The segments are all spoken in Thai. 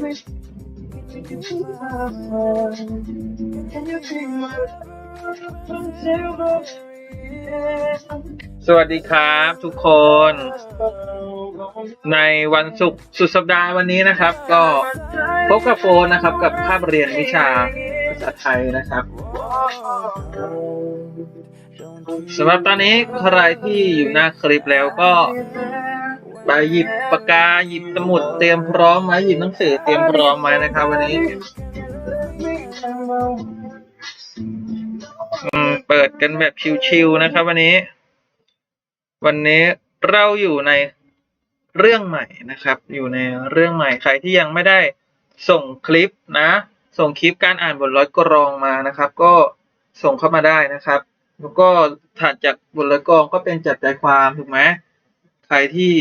สวัสดีครับทุกคน ในวันศุกร์สุดสัปดาห์วันนี้นะครับ ก็พบกับโฟนนะครับ กับภาพเรียนวิชาภาษาไทยนะครับสำหรับตอนนี้ใครที่อยู่หน้าคลิปแล้วก็ ไปหยิบปากกาหยิบสมุดเตรียมพร้อมไว้หยิบหนังสือเตรียมพร้อมไว้นะครับ วันนี้อืมเปิดกันแบบชิวๆนะครับ วันนี้ วันนี้เราอยู่ในเรื่องใหม่นะครับ อยู่ในเรื่องใหม่ใครที่ยังไม่ได้ส่งคลิปนะ ส่งคลิปการอ่านบทร้อยกรองมานะครับ ก็ส่งเข้ามาได้นะครับ แล้วก็ถัดจากบทร้อยกรองก็เป็นจัดใจความถูกไหมใครที่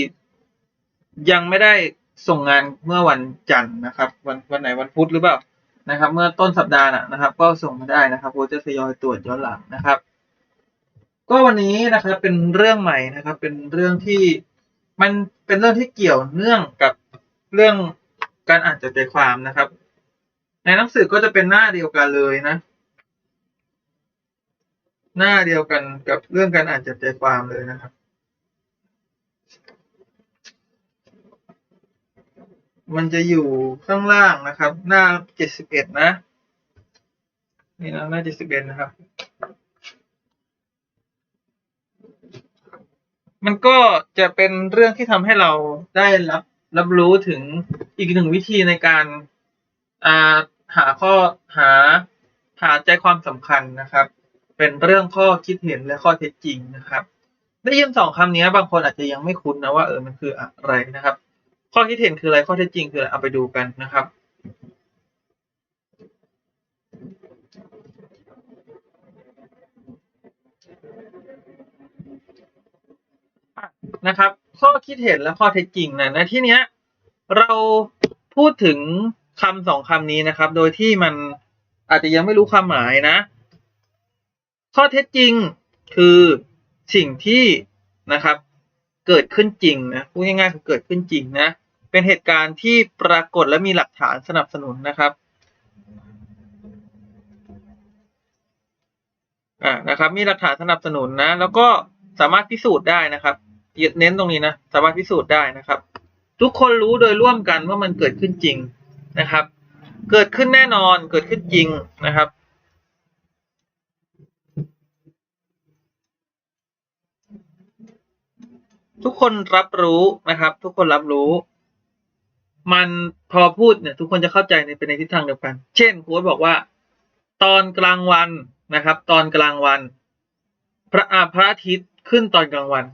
ยังไม่ได้ส่งงานเมื่อวันจันทร์นะครับ วันวันไหนวันพุธหรือเปล่านะครับ เมื่อต้นสัปดาห์นะครับ ก็ส่งมาได้นะครับโปรจะทยอยตรวจย้อนหลังนะครับ ก็วันนี้นะครับเป็นเรื่องใหม่นะครับ เป็นเรื่องที่มันเป็นเรื่องที่เกี่ยวเนื่องกับเรื่องการอ่านจากใจความนะครับ ในหนังสือก็จะเป็นหน้าเดียวกันเลยนะ หน้าเดียวกันกับเรื่องการอ่านจากใจความเลยนะครับ มันจะอยู่ข้างล่างนะครับ หน้าเจ็ดสิบเอ็ดนะนี่นะหน้าเจ็ดสิบเอ็ดนะครับ มันก็จะเป็นเรื่องที่ทำให้เราได้รับรับรู้ถึงอีกหนึ่งวิธีในการาหาข้อหาหาใจความสำคัญนะครับ เป็นเรื่องข้อคิดเห็นและข้อเท็จจริงนะครับ ได้ยินสองคำนี้บางคนอาจจะยังไม่คุ้นนะว่าเออมันคืออะไรนะครับ ข้อคิดเห็นคืออะไร ข้อเท็จจริงคืออะไร เอาไปดูกันนะครับ นะครับ ข้อคิดเห็นและข้อเท็จจริงนะในที่เนี้ย เราพูดถึงคำสองคำนี้นะครับ โดยที่มันอาจจะยังไม่รู้ความหมายนะ ข้อเท็จจริงคือสิ่งที่นะครับ เกิดขึ้นจริงนะพูดง่ายๆคือเกิดขึ้นจริงนะ เป็นเหตุการณ์ที่ปรากฏและมีหลักฐานสนับสนุนนะครับอ่านะครับมีหลักฐานสนับสนุนนะ แล้วก็สามารถพิสูจน์ได้นะครับเน้นตรงนี้นะสามารถพิสูจน์ได้นะครับ ทุกคนรู้โดยร่วมกันว่ามันเกิดขึ้นจริงนะครับ เกิดขึ้นแน่นอนเกิดขึ้นจริงนะครับ ทุกคนรับรู้นะครับ ทุกคนรับรู้ มันพอพูดเนี่ย ทุกคนจะเข้าใจในเป็นในทิศทางเดียวกัน เช่นครูบอกว่า ตอนกลางวันนะครับ ตอนกลางวัน พระอาพระอาทิตย์ขึ้นตอนกลางวัน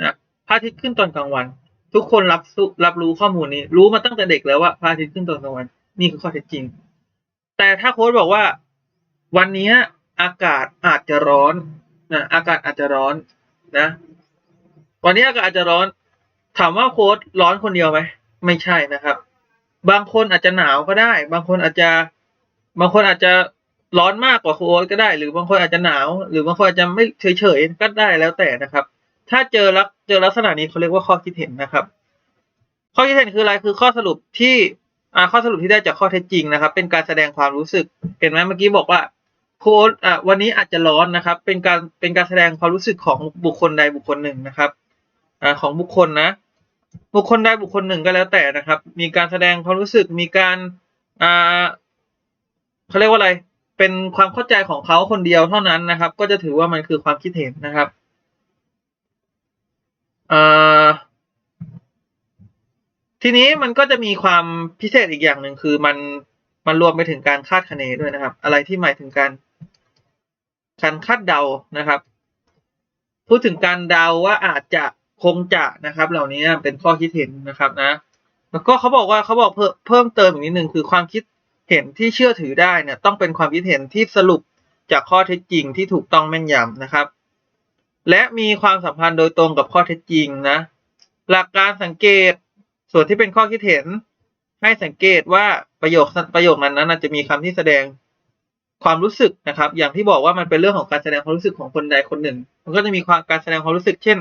นะพระอาทิตย์ขึ้นตอนกลางวัน ทุกคนรับสุรับรู้ข้อมูลนี้ รู้มาตั้งแต่เด็กแล้วว่าพระอาทิตย์ขึ้นตอนกลางวัน นี่คือข้อเท็จจริง แต่ถ้าโค้ดบอกว่า วันนี้อากาศอาจจะร้อนนะอากาศอาจจะร้อนนะ วันนี้อากาศอาจจะร้อน ถามว่าโค้ดร้อนคนเดียวไหมไม่ใช่นะครับ บางคนอาจจะหนาวก็ได้ บางคนอาจจะบางคนอาจจะร้อนมากกว่าโค้ดก็ได้ หรือบางคนอาจจะหนาว หรือบางคนอาจจะไม่เฉยๆก็ได้แล้วแต่นะครับ ถ้าเจอลักเจอลักษณะนี้เขาเรียกว่าข้อคิดเห็นนะครับ ข้อคิดเห็นคืออะไรคือข้อสรุปที่อ่าข้อสรุปที่ได้จากข้อเท็จจริงนะครับ เป็นการแสดงความรู้สึก เห็นไหมเมื่อกี้บอกว่าโค้ดอ่าวันนี้อาจจะร้อนนะครับ เป็นการเป็นการแสดงความรู้สึกของบุคคลใดบุคคลหนึ่งนะครับ ของบุคคลนะ บุคคลใดบุคคลหนึ่งก็แล้วแต่นะครับ มีการแสดงความรู้สึกมีการอ่าเขาเรียกว่าอะไร เป็นความเข้าใจของเขาคนเดียวเท่านั้นนะครับ ก็จะถือว่ามันคือความคิดเห็นนะครับอทีนี้มันก็จะมีความพิเศษอีกอย่างหนึ่งคือมันมันรวมไปถึงการคาดคะเนด้วยนะครับ อะไรที่หมายถึงการการคาดเดานะครับ พูดถึงการเดาว่าอาจจะ คงจะนะครับ เหล่านี้เป็นข้อคิดเห็นนะครับนะ แล้วก็เขาบอกว่าเขาบอกเพิ่มเพิ่มเติมอีกนิดหนึ่งคือความคิดเห็นที่เชื่อถือได้เนี่ยต้องเป็นความคิดเห็นที่สรุปจากข้อเท็จจริงที่ถูกต้องแม่นยำนะครับ และมีความสัมพันธ์โดยตรงกับข้อเท็จจริงนะ หลักการสังเกตส่วนที่เป็นข้อคิดเห็น ให้สังเกตว่าประโยคประโยคนั้นนั้นจะมีคำที่แสดงความรู้สึกนะครับ อย่างที่บอกว่ามันเป็นเรื่องของการแสดงความรู้สึกของคนใดคนหนึ่ง มันก็จะมีความการแสดงความรู้สึก เช่น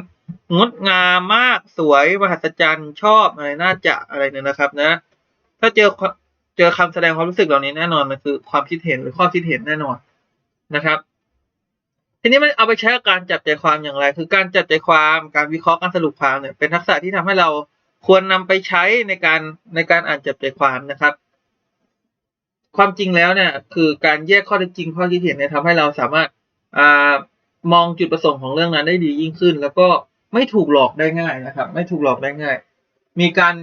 งดงามมากสวยมหัศจรรย์ชอบอะไรน่าจะอะไรเนี่ยนะครับ นะ ถ้าเจอเจอคำแสดงความรู้สึกเหล่านี้แน่นอนมันคือความคิดเห็นหรือข้อคิดเห็นแน่นอนนะครับ ทีนี้มันเอาไปใช้กับการจับใจความอย่างไร คือการจับใจความการวิเคราะห์การสรุปความเนี่ยเป็นทักษะที่ทำให้เราควรนำไปใช้ในการในการอ่านจับใจความนะครับ ความจริงแล้วเนี่ย คือการแยกข้อเท็จจริงข้อคิดเห็นเนี่ยทำให้เราสามารถอ่ามองจุดประสงค์ของเรื่องนั้นได้ดียิ่งขึ้น แล้วก็ ไม่ถูกหลอกได้ง่ายนะครับ ไม่ถูกหลอกได้ง่าย มีการ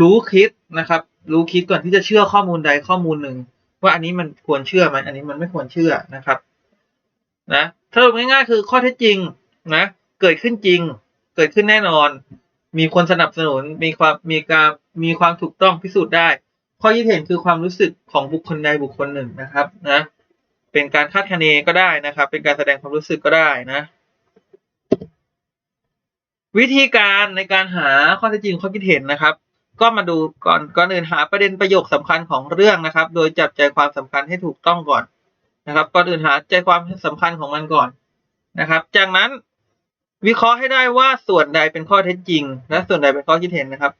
รู้คิดนะครับ รู้คิดก่อนที่จะเชื่อข้อมูลใดข้อมูลหนึ่งว่าอันนี้มันควรเชื่อไหมอันนี้มันไม่ควรเชื่อนะครับนะสรุปง่ายๆคือข้อเท็จจริงนะ เกิดขึ้นจริง เกิดขึ้นแน่นอน มีคนสนับสนุนมีความมีการมีความถูกต้องพิสูจน์ได้ ข้อคิดเห็นคือความรู้สึกของบุคคลใดบุคคลหนึ่งนะครับนะเป็นการคาดคะเนก็ได้นะครับ เป็นการแสดงความรู้สึกก็ได้นะ วิธีการในการหาข้อเท็จจริงข้อคิดเห็นนะครับ ก็มาดูก่อนก่อนอื่นหาประเด็นประโยคสำคัญของเรื่องนะครับ โดยจับใจความสำคัญให้ถูกต้องก่อนนะครับก่อนอื่นหาใจความสำคัญของมันก่อนนะครับ จากนั้นวิเคราะห์ให้ได้ว่าส่วนใดเป็นข้อเท็จจริง และส่วนใดเป็นข้อคิดเห็นนะครับ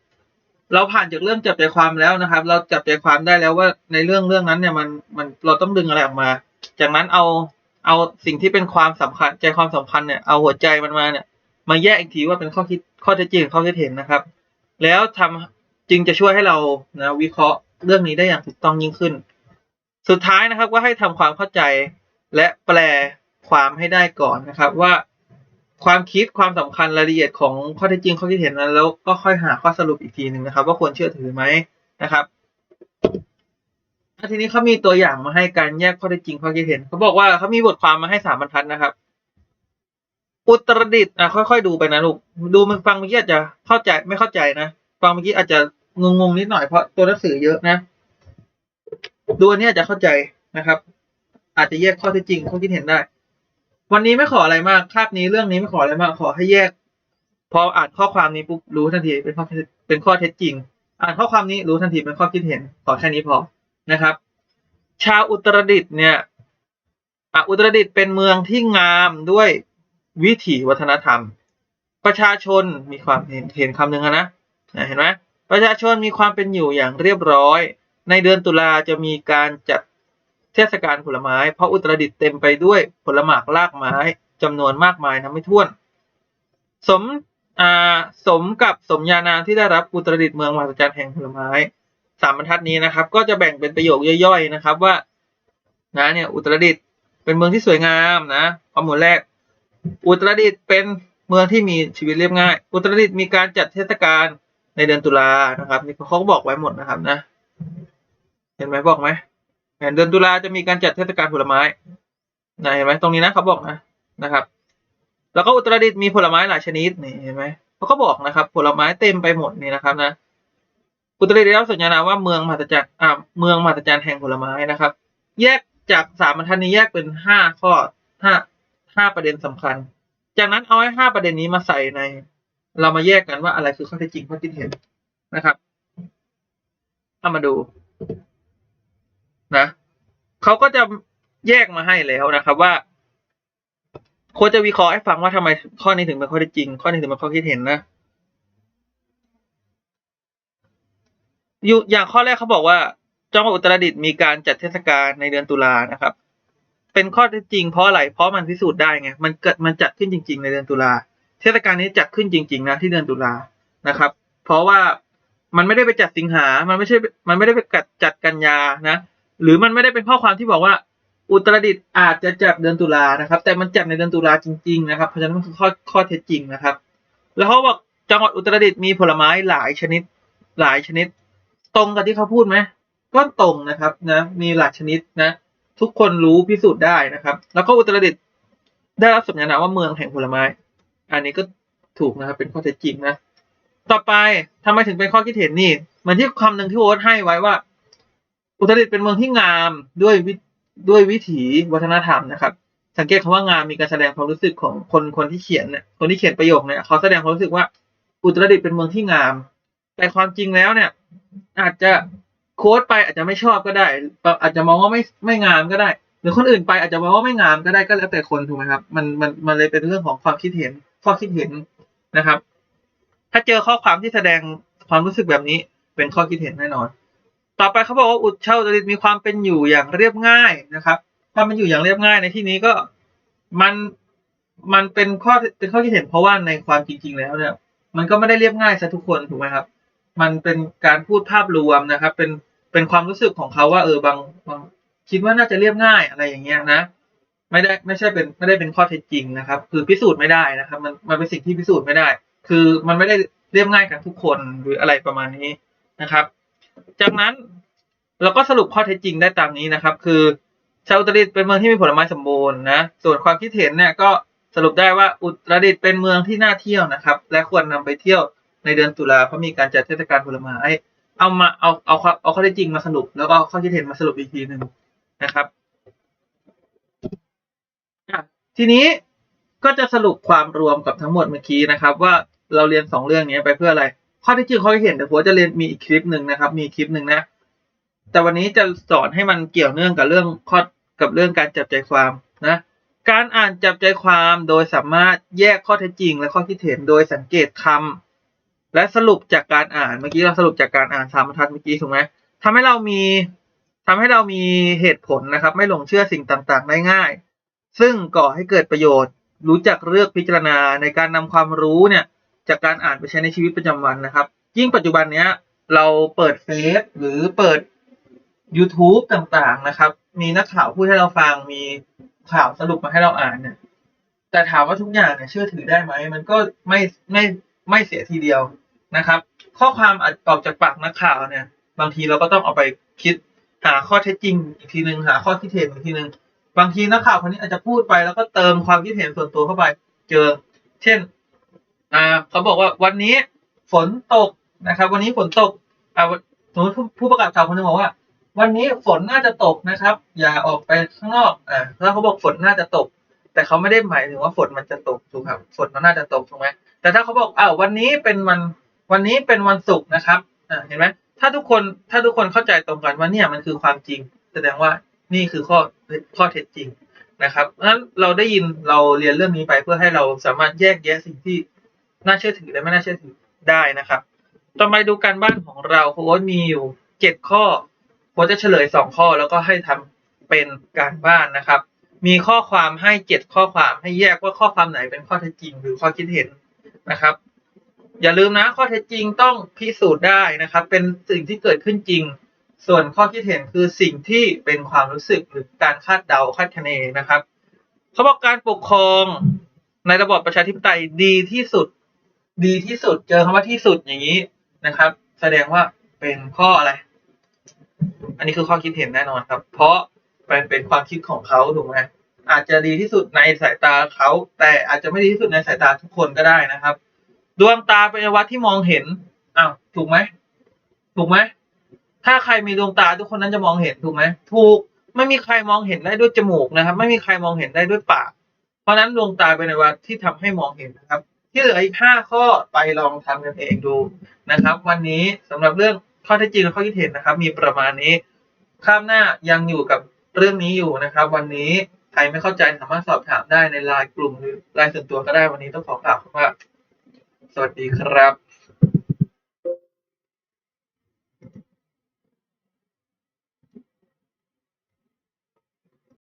เราผ่านจากเรื่องจับใจความแล้วนะครับ เราจับใจความได้แล้วว่าในเรื่องเรื่องนั้นเนี่ยมันมันเราต้องดึงอะไรออกมา จากนั้นเอาเอาสิ่งที่เป็นความสำคัญใจความสำคัญเนี่ยเอาหัวใจมันมาเนี่ย มาแยกอีกทีว่าเป็นข้อคิดข้อเท็จจริงข้อคิดเห็นนะครับ แล้วทำจึงจะช่วยให้เรานะวิเคราะห์เรื่องนี้ได้อย่างถูกต้องยิ่งขึ้น สุดท้ายนะครับก็ให้ทำความเข้าใจและแปลความให้ได้ก่อนนะครับ ว่าความคิดความสำคัญรายละเอียดของข้อเท็จจริงข้อคิดเห็นนั้นแล้วก็ค่อยหาข้อสรุปอีกทีหนึ่งนะครับ ว่าควรเชื่อถือไหมนะครับทีนี้เขามีตัวอย่างมาให้การแยกข้อเท็จจริงข้อคิดเห็นเขาบอกว่าเขามีบทความมาให้สามบรรทัดนะครับ อุตรดิตถ์อะค่อยๆดูไปนะลูกดูมันฟังเมื่อกี้อาจจะเข้าใจไม่เข้าใจนะฟังเมื่อกี้อาจจะงงๆนิดหน่อยเพราะตัวหนังสือเยอะนะ ดูอันนี้อาจจะเข้าใจนะครับ อาจจะแยกข้อเท็จจริงข้อคิดเห็นได้ วันนี้ไม่ขออะไรมากคาบนี้เรื่องนี้ไม่ขออะไรมาก ขอให้แยก พออ่านข้อความนี้ปุ๊บรู้ทันทีเป็นข้อเป็นข้อเท็จจริง อ่านข้อความนี้รู้ทันทีเป็นข้อคิดเห็นขอแค่นี้พอนะครับ ชาวอุตรดิตถ์เนี่ยอะอุตรดิตถ์เป็นเมืองที่งามด้วย วิถีวัฒนธรรม ประชาชนมีความเห็นเห็นคำหนึ่งอะนะ เห็นไหมประชาชนมีความเป็นอยู่อย่างเรียบร้อย ในเดือนตุลาจะมีการจัดเทศกาลผลไม้ เพราะอุตรดิตถ์เต็มไปด้วยผลหมากลากไม้จำนวนมากมายนับไม่ถ้วน สมอ่าสมกับสมญานามที่ได้รับอุตรดิตถ์เมืองมหัศจรรย์แห่งผลไม้สามบรรทัดนี้นะครับ ก็จะแบ่งเป็นประโยคย่อยๆนะครับว่านะเนี่ยอุตรดิตถ์เป็นเมืองที่สวยงามนะข้อมูลแรก อุตรดิตถ์เป็นเมืองที่มีชีวิตเรียบง่าย อุตรดิตถ์มีการจัดเทศกาลในเดือนตุลานะครับนี่เขาก็บอกไว้หมดนะครับนะ เห็นไหมบอกไหมเดือนตุลาจะมีการจัดเทศกาลผลไม้นะเห็นไหมตรงนี้นะเขาบอกนะนะครับ แล้วก็อุตรดิตถ์มีผลไม้หลายชนิดนี่เห็นไหมเขาก็บอกนะครับ ผลไม้เต็มไปหมดนี่นะครับนะอุตรดิตถ์ได้รับสัญญาณว่าเมืองมหัศจรรย์อ่าเมืองมหัศจรรย์แห่งผลไม้นะครับ แยกจากสามบรรทัดนี้แยกเป็นห้าข้อห้า ห้าประเด็นสำคัญ จากนั้นเอาไอ้ห้าประเด็นนี้มาใส่ใน เรามาแยกกันว่าอะไรคือข้อเท็จจริงข้อคิดเห็นนะครับเอามาดูนะเขาก็จะแยกมาให้แล้วนะครับว่าควรจะวิเคราะห์ให้ฟังว่าทำไมข้อนี้ถึงเป็นข้อเท็จจริง ข้อนี้ถึงเป็นข้อคิดเห็นนะอยู่อย่างข้อแรกเขาบอกว่า จังหวัดอุตรดิตถ์มีการจัดเทศกาลในเดือนตุลานะครับ เป็นข้อเท็จจริงเพราะอะไร เพราะมันพิสูจน์ได้ไง มันเกิดมันจัดขึ้นจริง ๆ ในเดือนตุลา เทศกาลนี้จัดขึ้นจริง ๆ นะที่เดือนตุลานะครับ เพราะว่ามันไม่ได้ไปจัดสิงหา มันไม่ใช่ มันไม่ได้ไปจัดจัดกันยานะ หรือมันไม่ได้เป็นข้อความที่บอกว่า อุตรดิตอาจจะจัดเดือนตุลานะครับ แต่มันจัดในเดือนตุลาจริง ๆ นะครับ เพราะฉะนั้นมันคือข้อข้อเท็จจริงนะครับ แล้วเขาบอกจังหวัดอุตรดิตมีผลไม้หลายชนิด หลายชนิด ตรงกับที่เขาพูดไหมก็ตรงนะครับนะ มีหลายชนิดนะ ทุกคนรู้พิสูจน์ได้นะครับ แล้วก็อุตรดิตถ์ได้รับสัญญาณว่าเมืองแห่งผลไม้ อันนี้ก็ถูกนะครับ เป็นข้อเท็จจริงนะ ต่อไปทำไมถึงเป็นข้อคิดเห็นนี่เหมือนที่คำหนึ่งที่โอ๊ตให้ไว้ว่า อุตรดิตถ์เป็นเมืองที่งามด้วยวิด้วยวิถีวัฒนธรรมนะครับ สังเกตคำว่างามมีการแสดงความรู้สึกของคนคนที่เขียนเนี่ย คนที่เขียนประโยคเนี่ยเขาแสดงความรู้สึกว่า อุตรดิตถ์เป็นเมืองที่งาม แต่ความจริงแล้วเนี่ย อาจจะ โค้ดไปอาจจะไม่ชอบก็ได้ อาจจะมองว่าไม่ไม่งามก็ได้ หรือคนอื่นไปอาจจะมองว่าไม่งามก็ได้ก็แล้วแต่คนถูกไหมครับ มันมันมันเลยเป็นเรื่องของความคิดเห็นข้อคิดเห็นนะครับ ถ้าเจอข้อความที่แสดงความรู้สึกแบบนี้เป็นข้อคิดเห็นแน่นอน ต่อไปเขาบอกว่าอุดเช่าจริตมีความเป็นอยู่อย่างเรียบง่ายนะครับความเป็นอยู่อย่างเรียบง่ายในที่นี้ก็มันมันเป็นข้อเป็นข้อที่เห็นเพราะว่าในความจริง ๆ แล้วเนี่ยมันก็ไม่ได้เรียบง่ายซะทุกคนถูกไหมครับ มันเป็นการพูดภาพรวมนะครับ เป็น เป็นความรู้สึกของเขาว่าเออบางบางคิดว่าน่าจะเรียบง่ายอะไรอย่างเงี้ยนะ ไม่ได้ไม่ใช่เป็นไม่ได้เป็นข้อเท็จจริงนะครับ คือพิสูจน์ไม่ได้นะครับ มันมันเป็นสิ่งที่พิสูจน์ไม่ได้ คือมันไม่ได้เรียบง่ายกันทุกคนหรืออะไรประมาณนี้นะครับ จากนั้นเราก็สรุปข้อเท็จจริงได้ตามนี้นะครับ คือชาวอุตรดิตถ์เป็นเมืองที่มีผลไม้สมบูรณ์นะส่วนความคิดเห็นเนี่ยก็สรุปได้ว่าอุตรดิตถ์เป็นเมืองที่น่าเที่ยวนะครับ และควรนำไปเที่ยวในเดือนตุลาเพราะมีการจัดเทศกาลผลไม้ เอามาเอาเอาเอาเอาข้อเท็จจริงมาสรุป แล้วก็ข้อคิดเห็นมาสรุปอีกทีหนึ่งนะครับทีนี้ก็จะสรุปความรวมกับทั้งหมดเมื่อกี้นะครับ ว่าเราเรียนสองเรื่องนี้ไปเพื่ออะไร ข้อที่จริงข้อที่เห็นเดี๋ยวผมจะเรียนมีอีกคลิปหนึ่งนะครับ มีคลิปหนึ่งนะแต่วันนี้จะสอนให้มันเกี่ยวเนื่องกับเรื่องข้อกับเรื่องการจับใจความนะการอ่านจับใจความโดยสามารถแยกข้อเท็จจริง และข้อคิดเห็นโดยสังเกตคำ และสรุปจากการอ่านเมื่อกี้เราสรุปจากการอ่านสามบรรทัดเมื่อกี้ถูกไหมทำให้เรามีทำให้เรามีเหตุผลนะครับ ไม่หลงเชื่อสิ่งต่างๆ ได้ง่าย ซึ่งก่อให้เกิดประโยชน์ รู้จักเลือกพิจารณาในการนำความรู้เนี่ยจากการอ่านไปใช้ในชีวิตประจำวันนะครับ ยิ่งปัจจุบันเนี้ยเราเปิดเฟซหรือเปิด YouTube ต่างๆนะครับ มีนักข่าวพูดให้เราฟังมีข่าวสรุปมาให้เราอ่านเนี่ยแต่ถามว่าทุกอย่างเนี่ยเชื่อถือได้ไหม มันก็ไม่ไม่ไม่เสียทีเดียว นะครับ ข้อความออกจากปากนักข่าวเนี่ย บางทีเราก็ต้องเอาไปคิดหาข้อเท็จจริงอีกทีหนึ่งหาข้อคิดเห็นอีกทีหนึ่งบางทีนักข่าวคนนี้อาจจะพูดไปแล้วก็เติมความคิดเห็นส่วนตัวเข้าไป เจอ เช่นอ่าเขาบอกว่าวันนี้ฝนตกนะครับ วันนี้ฝนตกอ่าสมมติผู้ประกาศข่าวคนนึงบอกว่า วันนี้ฝนน่าจะตกนะครับ อย่าออกไปข้างนอกอ่าแล้วเขาบอกฝนน่าจะตก แต่เขาไม่ได้หมายถึงว่าฝนมันจะตกถูกครับฝนมันน่าจะตกถูกไหมแต่ถ้าเขาบอกอ้าววันนี้เป็นวัน วันนี้เป็นวันศุกร์นะครับอ่าเห็นไหมถ้าทุกคนถ้าทุกคนเข้าใจตรงกันว่าเนี่ยมันคือความจริง แสดงว่านี่คือข้อข้อเท็จจริงนะครับนั้นเราได้ยินเราเรียนเรื่องนี้ไปเพื่อให้เราสามารถแยกแยะสิ่งที่น่าเชื่อถือและไม่น่าเชื่อถือได้นะครับ ต่อไปดูการบ้านของเราโค้ชมีอยู่เจ็ดข้อโค้ชจะเฉลยสองข้อแล้วก็ให้ทำเป็นการบ้านนะครับ มีข้อความให้เจ็ดข้อความให้แยกว่าข้อความไหนเป็นข้อเท็จจริงหรือข้อคิดเห็นนะครับ อย่าลืมนะ ข้อเท็จจริงต้องพิสูจน์ได้นะครับ เป็นสิ่งที่เกิดขึ้นจริง ส่วนข้อคิดเห็นคือสิ่งที่เป็นความรู้สึกหรือการคาดเดาคาดคะเนนะครับเขาบอกการปกครองในระบอบประชาธิปไตยดีที่สุด ดีที่สุด เจอคำว่าที่สุดอย่างนี้นะครับ แสดงว่าเป็นข้ออะไร อันนี้คือข้อคิดเห็นแน่นอนครับ เพราะมันเป็นความคิดของเขาถูกไหมอาจจะดีที่สุดในสายตาเขา แต่อาจจะไม่ดีที่สุดในสายตาทุกคนก็ได้นะครับ ดวงตาเป็นอวัตที่มองเห็นอ้าวถูกไหมถูกไหมถ้าใครมีดวงตาทุกคนนั้นจะมองเห็นถูกไหมถูกไม่มีใครมองเห็นได้ด้วยจมูกนะครับ ไม่มีใครมองเห็นได้ด้วยปาก เพราะนั้นดวงตาเป็นอวัตที่ทำให้มองเห็นนะครับ ที่เหลืออีกห้าข้อไปลองทำกันเองดูนะครับ วันนี้สำหรับเรื่องข้อเท็จจริงและข้อคิดเห็นนะครับ มีประมาณนี้ข้ามหน้ายังอยู่กับเรื่องนี้อยู่นะครับ วันนี้ใครไม่เข้าใจสามารถสอบถามได้ในไลน์กลุ่มหรือไลน์ส่วนตัวก็ได้วันนี้ต้องขอกล่าวว่า สวัสดีครับ